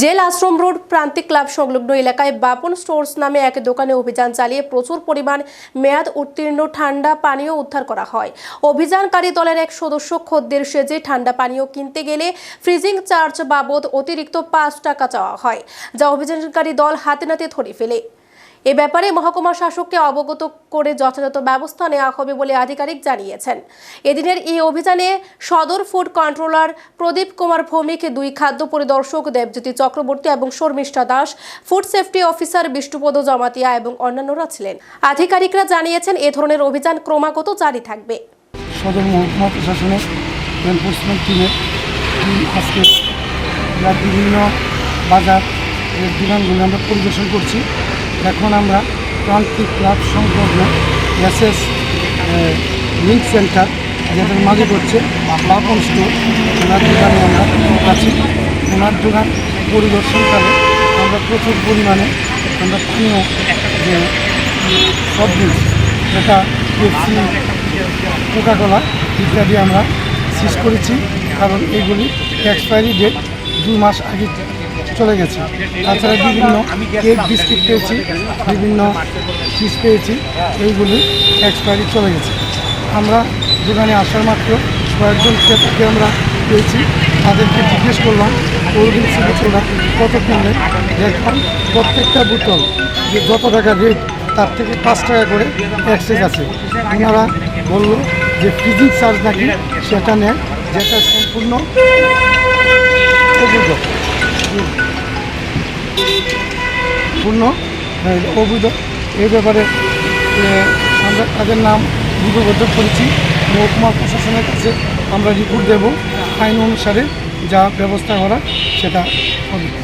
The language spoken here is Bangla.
Jail Ashram road Prantik club সংলগ্ন এলাকায় বাপন স্টোর্স নামে এক দোকানে অভিযান চালিয়ে প্রচুর পরিমাণ মেয়াদ উত্তীর্ণ ঠান্ডা পানীয় উদ্ধার করা হয়। অভিযানকারী দলের এক সদস্য খদ্দের সেজে ঠান্ডা পানীয় কিনতে গেলে ফ্রিজিং চার্জ বাবদ অতিরিক্ত পাঁচ টাকা চাওয়া হয়, যা অভিযানকারী দল হাতে নাতে ধরে ফেলে। এ ব্যাপারে মহকুমা শাসককে অবগত করে যথাযথ ব্যবস্থা নেওয়া হবে বলে আধিকারিক জানিয়েছেন। এদিনের এই অভিযানে সদর ফুড কন্ট্রোলার প্রদীপ কুমার ভৌমিক, দুই খাদ্য পরিদর্শক দেবজ্যোতি চক্রবর্তী এবং Sharmistha Das, food safety officer Bishnupada Jamatia এবং অন্যান্যরা ছিলেন। আধিকারিকরা জানিয়েছেন, এ ধরনের অভিযান ক্রমাগত জারি থাকবে। সদর মহকুমা প্রশাসনের এনফোর্সমেন্ট টিমের টিম আজকে বিভিন্ন বাজার আমরা পরিদর্শন করছি। এখন আমরা প্রান্তিক ক্লাব সংলগ্ন এসএস লিঙ্ক সেন্টার যেটার মালিক হচ্ছে বাপন স্টোর। ওনার দোকানে আমরা আছি। ওনার দোকান পরিদর্শনকালে আমরা প্রচুর পরিমাণে আমরা পানীয় যে সব ড্রিঙ্কস এটা পেপসি, কোকাকোলা ইত্যাদি আমরা সিজ করেছি। কারণ এগুলি এক্সপায়ারি ডেট দুই মাস আগে চলে গেছে। তাছাড়া বিভিন্ন কেক বিস্কিট পেয়েছি, বিভিন্ন চিজ পেয়েছি, এইগুলি এক্সপায়ারি চলে গেছে। আমরা দোকানে আসার মাত্র কয়েকজন ক্রেতাকে আমরা পেয়েছি। তাদেরকে জিজ্ঞেস করলাম কোল্ড ড্রিঙ্কসের বোতলটা কত কিনলেন? দেখলাম প্রত্যেকটা বোতল যে যত টাকা রেট তার থেকে পাঁচ টাকা করে এক্সেস আছে। ওনারা বলল যে ফ্রিজিং চার্জ নাকি সেটা নেয় যেটা সম্পূর্ণ অবৈধ। পূর্ণ। অবৈধ। এই ব্যাপারে আমরা তাদের নাম লিপিবদ্ধ করেছি। মহকুমা প্রশাসনের কাছে আমরা রিপোর্ট দেব আইন অনুসারে যা ব্যবস্থা করা সেটা হবে।